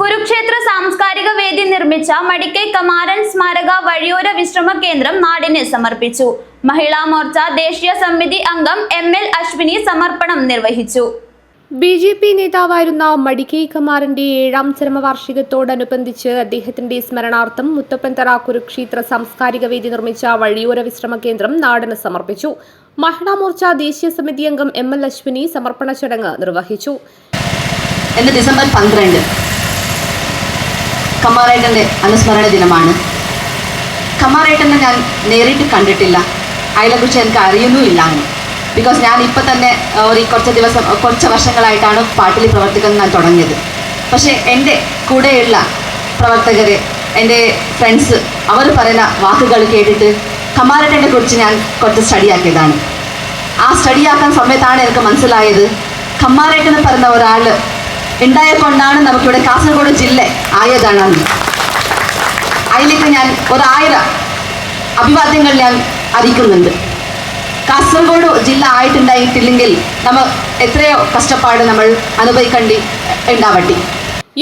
കുരുക്ഷേത്ര സാംസ്കാരിക വേദി നിർമ്മിച്ച മടിക്കൈ കമാരൻ സ്മാരക വഴിയോര വിശ്രമ കേന്ദ്രം നാടിന് സമർപ്പിച്ചു. മഹിളാ മോർച്ച ദേശീയ സമിതി അംഗം എം എൽ അശ്വിനി സമർപ്പണം നിർവഹിച്ചു. ബി ജെ പി നേതാവായിരുന്ന മടിക്കൈ കമാറിന്റെ ഏഴാം ചരമവാർഷികത്തോടനുബന്ധിച്ച് അദ്ദേഹത്തിന്റെ സ്മരണാർത്ഥം മുത്തപ്പൻതറ കുരുക്ഷേത്ര സാംസ്കാരിക വേദി നിർമ്മിച്ച വഴിയോര വിശ്രമ കേന്ദ്രം നാടിന് സമർപ്പിച്ചു. മഹിളാ മോർച്ച ദേശീയ സമിതി അംഗം എം എൽ അശ്വിനി സമർപ്പണ ചടങ്ങ് നിർവഹിച്ചു. ഡിസംബർ പന്ത്രണ്ട്. കമ്മാറേട്ടന്റെ അനുസ്മരണ ദിനമാണ്. കമ്മാറേട്ടനെ ഞാൻ നേരിട്ട് കണ്ടിട്ടില്ല. അയാളെക്കുറിച്ച് എനിക്ക് അറിയുന്നുമില്ല ബിക്കോസ് ഞാൻ ഇപ്പം തന്നെ ഒരു കുറച്ച് ദിവസം കുറച്ച് വർഷങ്ങളായിട്ടാണ് പാട്ടിൽ പ്രവർത്തിക്കാൻ ഞാൻ തുടങ്ങിയത്. പക്ഷേ എന്റെ കൂടെയുള്ള പ്രവർത്തകർ എന്റെ ഫ്രണ്ട്സ് അവർ പറയുന്ന വാക്കുകൾ കേട്ടിട്ട് കമാരട്ടനെ കുറിച്ച് ഞാൻ കുറച്ച് സ്റ്റഡിയാക്കിയതാണ്. ആ സ്റ്റഡിയാക്കാൻ സമയത്താണ് എനിക്ക് മനസ്സിലായത് കമ്മാറേട്ടെന്ന് പറഞ്ഞ ഒരാൾ ഉണ്ടായതുകൊണ്ടാണ് നമുക്കിവിടെ കാസർഗോഡ് ജില്ല ആയതാണ് അതിലേക്ക് ഞാൻ ഒരായിരം അഭിവാദ്യങ്ങൾ ഞാൻ അറിയിക്കുന്നുണ്ട്. കാസർഗോഡ് ജില്ല ആയിട്ടുണ്ടായിട്ടില്ലെങ്കിൽ നമ്മൾ എത്രയോ കഷ്ടപ്പാട് നമ്മൾ അനുഭവിക്കേണ്ടി ഉണ്ടാവട്ടെ.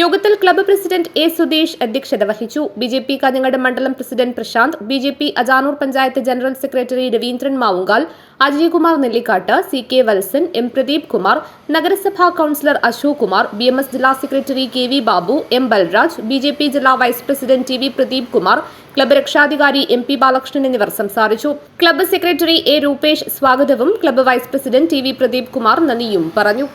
യോഗത്തിൽ ക്ലബ്ബ് പ്രസിഡന്റ് എ സുധീഷ് അധ്യക്ഷത വഹിച്ചു. ബി ജെ പി കാഞ്ഞങ്ങാട് മണ്ഡലം president Prashanth B J P Ajanur panchayat general secretary Raveendran Mavungal Ajaykumar Nellikkat C K Valsan M Pradeep Kumar നഗരസഭാ councillor Ashok Kumar B M S ജില്ലാ secretary K V Babu M Balraj B J P ജില്ലാ vice president T V Pradeep Kumar club രക്ഷാധികാരി M P Balakrishnan എന്നിവർ സംസാരിച്ചു. Club secretary A Rupesh സ്വാഗതവും club vice president T V Pradeep Kumar നന്ദിയും പറഞ്ഞു.